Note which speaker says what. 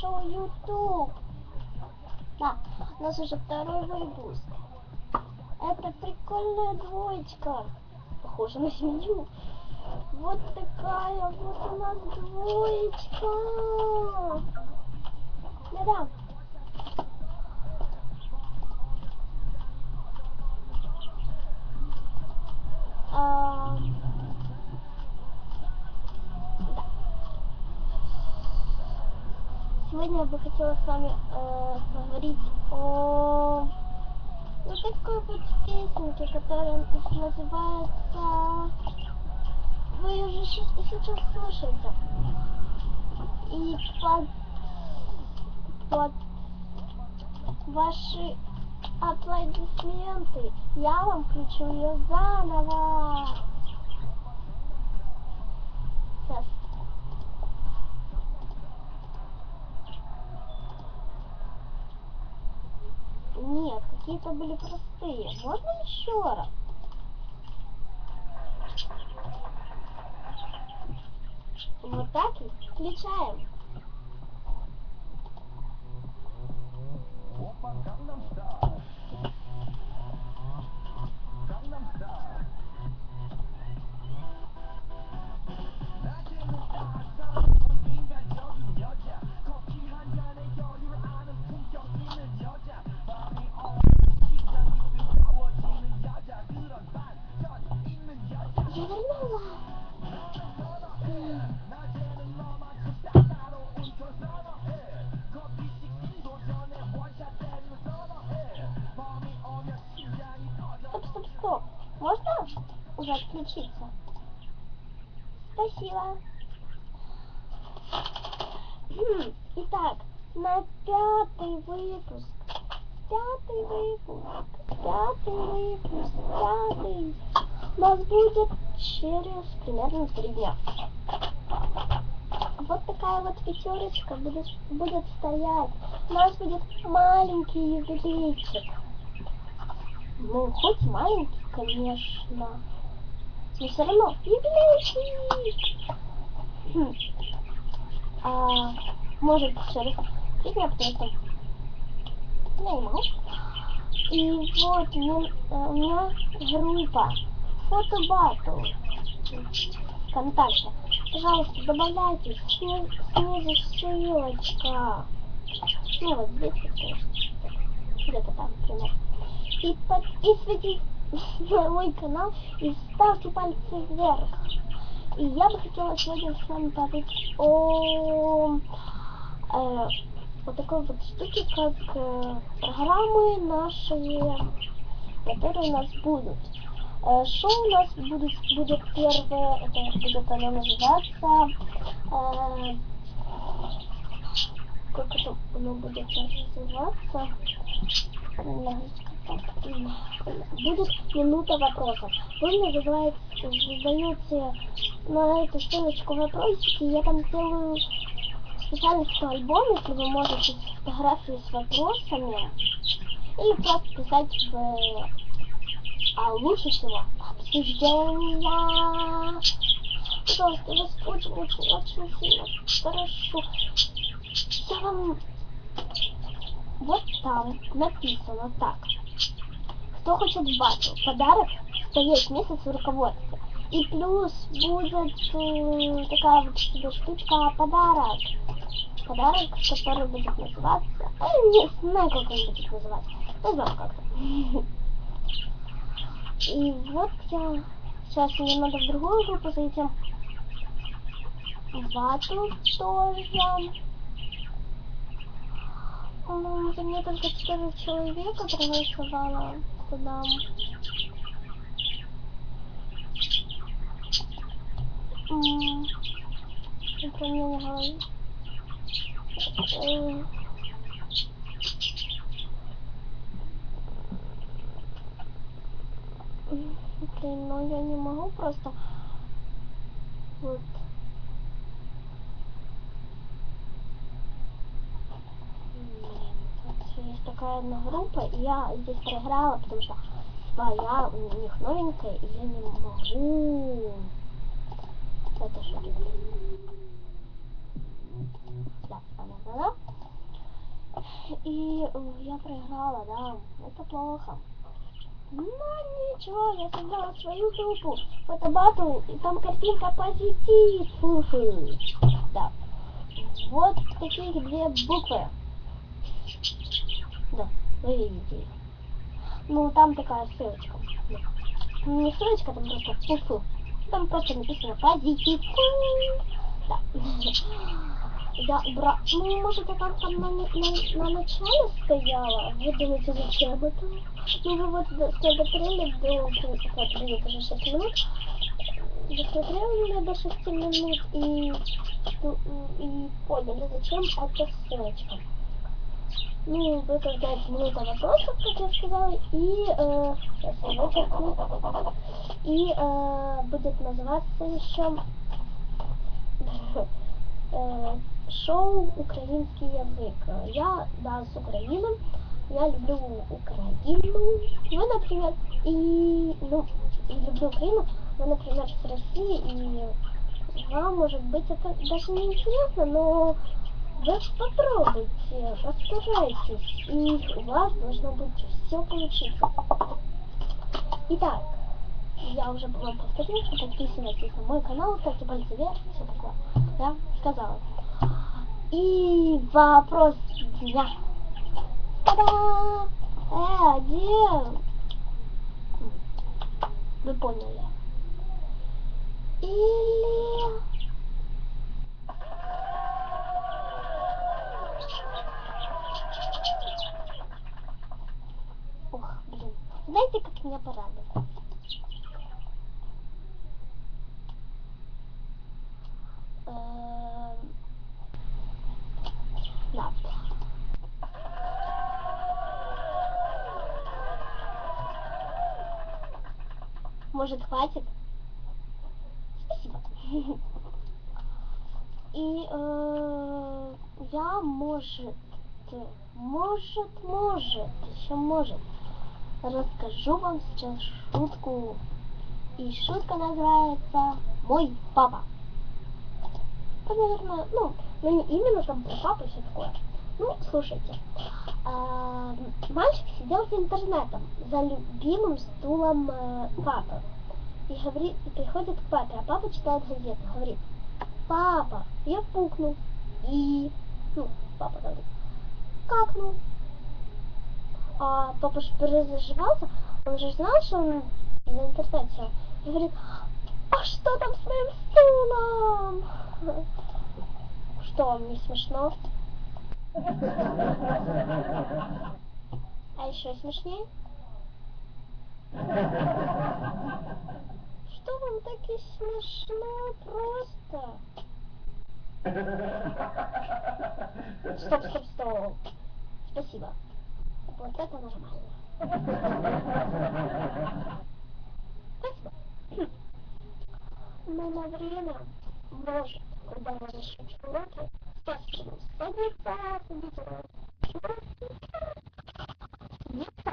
Speaker 1: шоу YouTube. Да, у нас уже второй выпуск. Это прикольная двоечка. Похоже на семью. Вот такая вот у нас двоечка. Да-да. А, да. Сегодня я бы хотела с вами э, поговорить о ну, такой вот песенке, которая называется Вы уже щи- сейчас слушаете. И под, под ваши аплодисменты я вам включу ее заново. Сейчас. Нет, какие-то были простые. Можно еще раз? Вот так и включаем. Я уже отключиться? Спасибо. Итак, на пятый выпуск. Пятый выпуск. Пятый выпуск. Пятый. Нас будет через примерно три дня. Вот такая вот пятерочка будет, будет стоять. У нас будет маленький юбилейчик. Ну, хоть маленький, конечно. Но все равно юбилейчик. Хм. А, может, потому что я не могу. И вот мне- э, у меня группа фотобатл ВКонтакте. Пожалуйста, добавляйтесь, сни- снизу ссылочка. Ну вот здесь вот. Где-то там, например. И подписывайтесь на мой канал и ставьте пальцы вверх. И я бы хотела сегодня с вами поговорить о э, вот такой вот штуке, как э, программы наши, которые у нас будут. Э, шоу у нас будет, будет первое, это будет оно называться, э, как это оно будет называться, будет минута вопросов. Вы мне задаваете, задаете на эту ссылочку вопросики, я там делаю специальный такой альбом, если вы можете фотографии с вопросами, или просто писать в а лучше всего обсуждения. Пожалуйста, я вас очень, очень, очень сильно прошу. Я вам вот там написано так. Кто хочет батл? Подарок стоять месяц в руководстве. И плюс будет э, такая вот себе штучка подарок. Подарок, который будет называться... А, не знаю, как он будет называться. Назовем как-то. И вот я... Сейчас мне надо в другую группу зайти. Батл тоже. Ну, за мне только 4 человека проголосовало туда. М, Это мне м, Блин, ну я не могу просто... Вот. Блин, одна группа, и я здесь проиграла, потому что своя у них новенькая, и я не могу. Это что? Да, да, да. И э, я проиграла, да, это плохо. Ну ничего, я создала свою группу, фотобатл, и там картинка позитив. Фу-фу. Да. Вот таких две буквы. Да, вы видите их. Ну, там такая ссылочка. Ну, Не ссылочка, там просто фу-фу. Там просто написано позитив. Да. Я бра... Ну, может, это там, там на, на, на начале стояла? Вы думаете, зачем это? Ну, вы вот смотрели до... Вот, блин, уже 6 минут. Досмотрели меня до 6 минут и, ну, и поняли, зачем эта ссылочка. Ну, вы когда минута вопросов, как я сказала, и э, сейчас я вычеркну. И э, будет называться еще э, шоу «Украинский язык». Я, да, с Украины. Я люблю Украину. Вы, например, и, ну, и люблю Украину. Вы, например, с России, и вам, может быть, это даже не интересно, но вы попробуйте, постарайтесь, и у вас должно быть все получиться. Итак, я уже вам повторила, что подписывайтесь на мой канал, ставьте пальцы вверх, все такое. Я сказала. И вопрос дня. Та-да! Э, где? Вы поняли. Или... Знаете, как меня порадовало? Эм, Да. Может, хватит? Спасибо. И э, я, может, может, может, еще может, расскажу вам сейчас шутку. И шутка называется «Мой папа». Это, наверное, ну, ну не именно там про папу все такое. Ну, слушайте. А, мальчик сидел с интернетом за любимым стулом э, папы. И говорит, и приходит к папе, а папа читает газету, говорит, папа, я пукнул. И, ну, папа говорит, какнул. А папа же перезаживался, он же знал, что он за интернет сел. И говорит, а что там с моим стулом? Что, вам не смешно? А еще смешнее? Что вам так и смешно просто? Стоп, стоп, стоп. Спасибо. Вот это нормально. Спасибо. Мы на время может куда мы еще чего-то совсем садиться, садиться, садиться.